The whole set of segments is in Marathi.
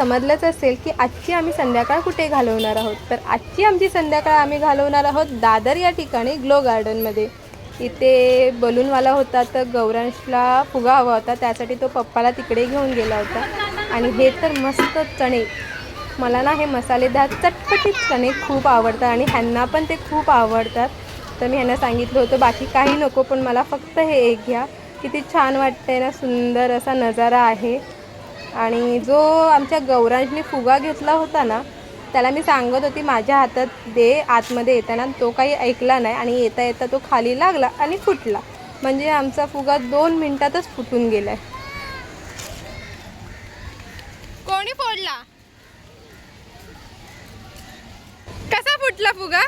समजलंच असेल की आजची आम्ही संध्याकाळ कुठे घालवणार आहोत. तर आजची आमची संध्याकाळ आम्ही घालवणार आहोत दादर या ठिकाणी ग्लो गार्डनमध्ये. इथे बलूनवाला होता तर गौरांशला फुगा हवा होता त्यासाठी तो पप्पाला तिकडे घेऊन गेला होता. आणि हे तर मस्त चणे. मला ना हे मसालेदार चटपटीत चणे खूप आवडतात आणि ह्यांना पण ते खूप आवडतात. तर मी ह्यांना सांगितलं होतं बाकी काही नको पण मला फक्त हे एक घ्या. किती छान वाटतंय ना सुंदर असा नजारा आहे. आणि जो आमच्या गौरांशने फुगा घेतला होता ना त्याला मी सांगत होती माझ्या हातात दे आतमध्ये येताना तो काही ऐकला नाही आणि येता येता तो खाली लागला आणि फुटला. म्हणजे आमचा फुगा दोन मिनिटातच फुटून गेलाय. कोणी फोडला? कसा फुटला फुगा?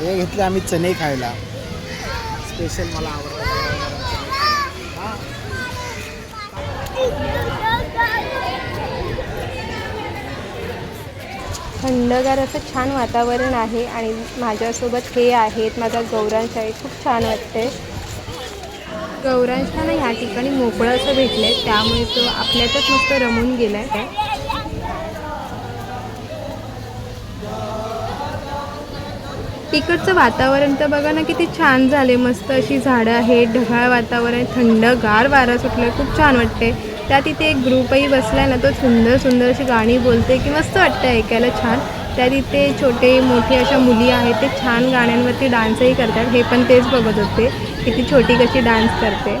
हे घेतले आम्ही चणे खायला. स्पेशल मला आवडतं थंडगार असं छान वातावरण आहे आणि माझ्यासोबत हे आहेत माझा गौरांश आहे. खूप छान वाटते गौरांशला ना ह्या ठिकाणी मोकळं असं भेटलं आहे त्यामुळे तो आपल्यातच मस्त रमून गेला आहे इकडचं वातावरण तर बघा ना किती छान झाले मस्त अशी झाडं आहेत ढगाळ वातावरण थंडगार वारा सुटलं खूप छान वाटते त्यात इथे एक ग्रुपही बसलाय ना तो सुंदर सुंदर अशी गाणी बोलते की मस्त वाटतं ऐकायला छान. त्यात इथे छोटे मोठे अशा मुली आहेत ते छान गाण्यांवरती डान्सही करतात. हे पण तेच बघत होते किती छोटी कशी डान्स करते.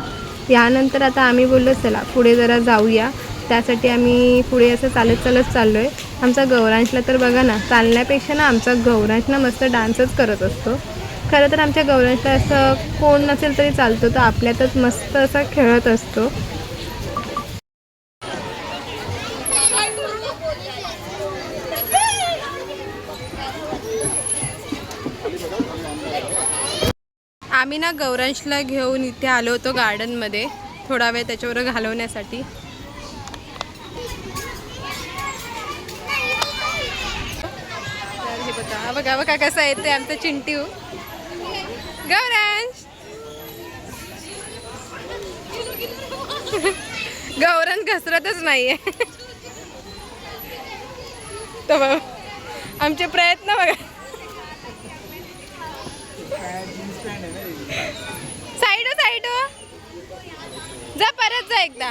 यानंतर आता आम्ही बोललो चला पुढे जरा जाऊया. त्यासाठी आम्ही पुढे असं चालत चालत चाललो आहे आमचा गौरांशला तर बघा ना चालण्यापेक्षा ना आमचा गौरांश ना मस्त डान्सच करत असतो. खरं तर आमच्या गौरांशला असं कोण नसेल तरी चालतो तर आपल्यातच मस्त असा खेळत असतो. आम्ही ना गौरांशला घेऊन इथे आलो होतो गार्डनमध्ये थोडा वेळ त्याच्यावर घालवण्यासाठी. तर बघा बघा बघा कसा येते आमचं चिंटू. गौरांश. गौरांश घसरतच नाहीये. तर बघा आमचे प्रयत्न बघा. Side side. जा परत जा एकदा.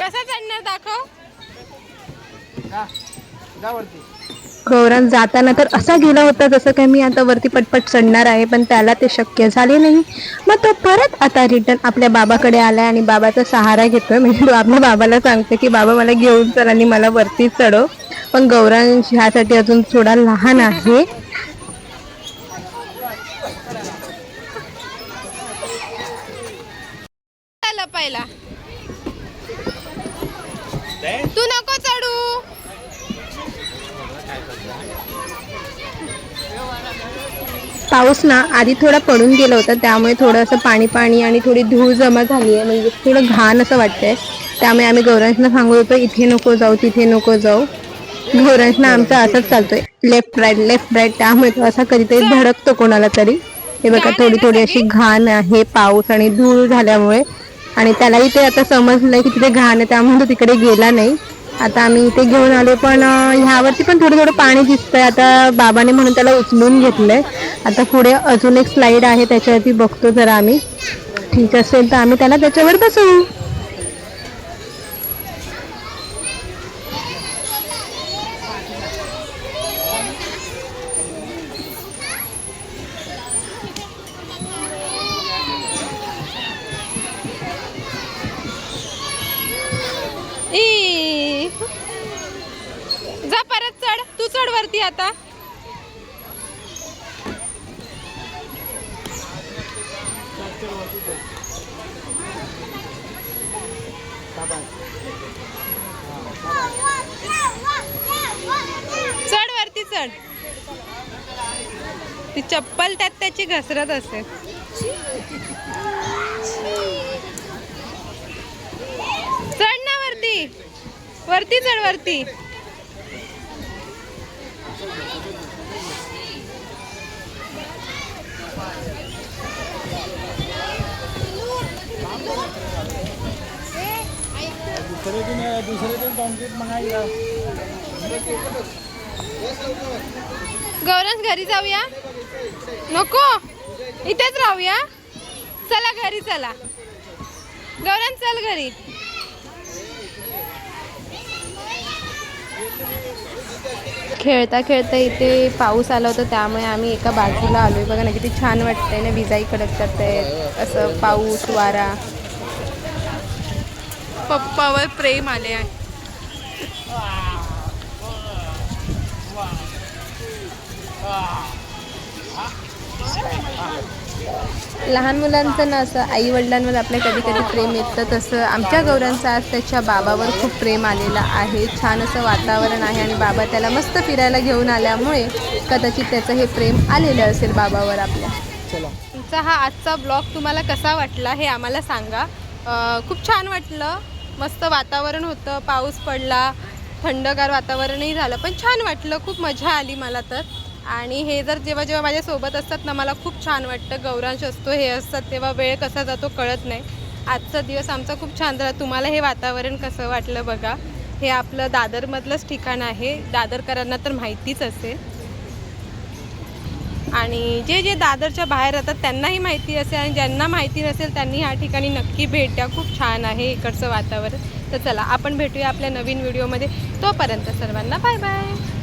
कसा चढणार दाखव. गौरांग जाताना तर असा गेला होता जसं काही मी आता वरती पटपट चढणार आहे पण त्याला ते शक्य झाले नाही. मग तो परत आता रिटर्न आपल्या बाबाकडे आलाय आणि बाबाचा सहारा घेतोय. म्हणजे तो आपल्या बाबाला सांगतो की बाबा मला घेऊन चल आणि मला वरती चढव. पण गौरांग ह्यासाठी अजून थोडा लहान आहे चला पहिला तू नको चढू पाऊस ना आधी थोडा पडून गेला होता त्यामुळे थोडं असं पाणी पाणी आणि थोडी धूळ जमा झाली आहे म्हणजे थोडं घाण असं वाटतंय. त्यामुळे आम्ही गौरांशना सांगू होतो इथे नको जाऊ तिथे नको जाऊ. गौरांशना आमचा असंच चालतोय. लेफ्ट राईट लेफ्ट राईट त्यामुळे तो असा कधीतरी धडकतो कोणाला तरी. हे बघा थोडी थोडी अशी घाण आहे पाऊस आणि धूळ झाल्यामुळे. आणि त्यालाही ते आता समजलं की तिथे घाण आहे त्यामुळे तो तिकडे गेला नाही. आता आम्ही इथे घेऊन आलो पण ह्यावरती पण थोडं थोडं पाणी दिसतंय. आता बाबाने म्हणून त्याला उचलून घेतलंय. आता पुढे अजून एक स्लाईड आहे त्याच्यावरती बघतो जरा आम्ही. ठीक असेल तर आम्ही त्याला त्याच्यावर बसवू. जा परत चढ. तू चढ वरती आता. चढ वरती चढ. ती चप्पल त्यात त्याची घसरत असेल. चढ ना वरती. वरती चढ वरती. दुसरे दिन दुसरे दिन कॉन्क्रीट मंगाई गौरंश घरी जाऊया? नको? इथेच राहूया? चला घरी चला. गौरंश चल घरी. खेळता खेळता इथे पाऊस आला होता त्यामुळे आम्ही एका बाजूला आलोय. बघा ना किती छान वाटतंय ना विजाई कडक करते असं पाऊस वारा. पप्पावर प्रेम आले आहे. लहान मुलांचं ना असं आई वडिलांवर आपल्या कधी कधी प्रेम येतं. तसं आमच्या गौरांचं आज त्याच्या बाबावर खूप प्रेम आलेलं आहे. छान असं वातावरण आहे आणि बाबा त्याला मस्त फिरायला घेऊन आल्यामुळे कदाचित त्याचं हे प्रेम आलेलं असेल बाबावर आपल्या. चला. तुमचा हा आजचा ब्लॉग तुम्हाला कसा वाटला हे आम्हाला सांगा. अं, खूप छान वाटलं. मस्त वातावरण होतं. पाऊस पडला. थंडगार वातावरणही झालं. पण छान वाटलं. खूप मजा आली मला तर. आणि हे जर जेव्हा जेव्हा माझ्यासोबत असतात ना मला खूप छान वाटतं. गौरांश असतो हे असतात. तेव्हा वेळ कसा जातो कळत नाही. आजचा दिवस आमचा खूप छान झाला. तुम्हाला हे वातावरण कसं वाटलं बघा. हे आपलं दादरमधलंच ठिकाण आहे. दादरकरांना तर माहितीच असेल. आणि जे जे दादरच्या बाहेर राहतात त्यांनाही माहिती असेल आणि ज्यांना माहिती नसेल त्यांनी ह्या ठिकाणी नक्की भेट द्या. खूप छान आहे इकडचं वातावरण. तर चला आपण भेटूया आपल्या नवीन व्हिडिओमध्ये. तोपर्यंत सर्वांना बाय बाय.